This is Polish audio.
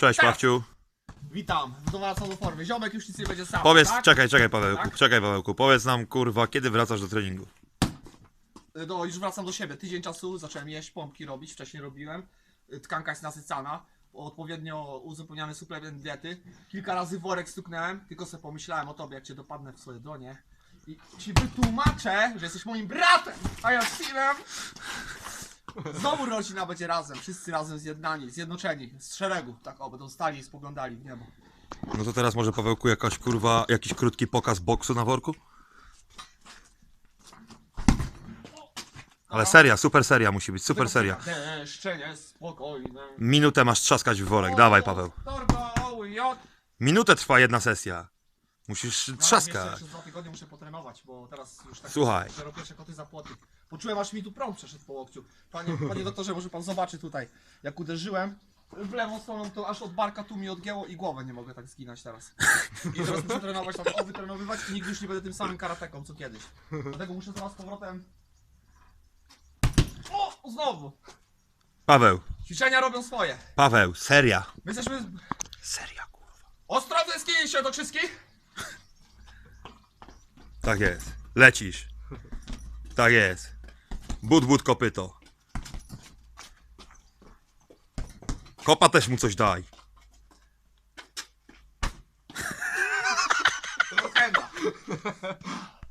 Cześć Pawciu. Witam, wracam do formy. Ziomek już nic nie będzie sam. Powiedz, tak? czekaj, czekaj Pawełku, Tak? czekaj Pawełku, powiedz nam kurwa, kiedy wracasz do treningu? No, już wracam do siebie. Tydzień czasu zacząłem jeść, pompki robić, wcześniej robiłem. Y, Tkanka jest nasycana, odpowiednio uzupełniany suplement diety. Kilka razy worek stuknąłem, tylko sobie pomyślałem o tobie, jak cię dopadnę w swoje donie. I ci wytłumaczę, że jesteś moim bratem, a ja synem. Znowu rodzina będzie razem, wszyscy razem zjednani, zjednoczeni, z szeregu. Tak o, będą stali i spoglądali w niebo. No to teraz może Pawełku jakaś kurwa, jakiś krótki pokaz boksu na worku? Ale seria, super seria musi być, super seria. Deszcze niespokojne. Minutę masz trzaskać w worek, dawaj Paweł. Jod. Minutę trwa jedna sesja. Musisz Jeszcze trzaskać. przez dwa tygodnie muszę potrenować, bo teraz już tak Słuchaj. dopiero pierwsze koty za płoty. Poczułem aż mi tu prąd przeszedł po łokciu. Panie, panie doktorze, może pan zobaczy tutaj, jak uderzyłem w lewą stroną, to aż od barka tu mi odgięło i głowę nie mogę tak zginać teraz. I teraz muszę trenować tak, o wytrenowywać i nigdy już nie będę tym samym karateką co kiedyś. Dlatego muszę teraz z powrotem... O! Znowu! Paweł, Ćwiczenia robią swoje. Paweł, seria. My jesteśmy Seria kurwa. Ostrodzewski Świętokrzyski. Tak jest. Lecisz. Tak jest. But, but, kopyto. Kopa też mu coś daj. To chyba.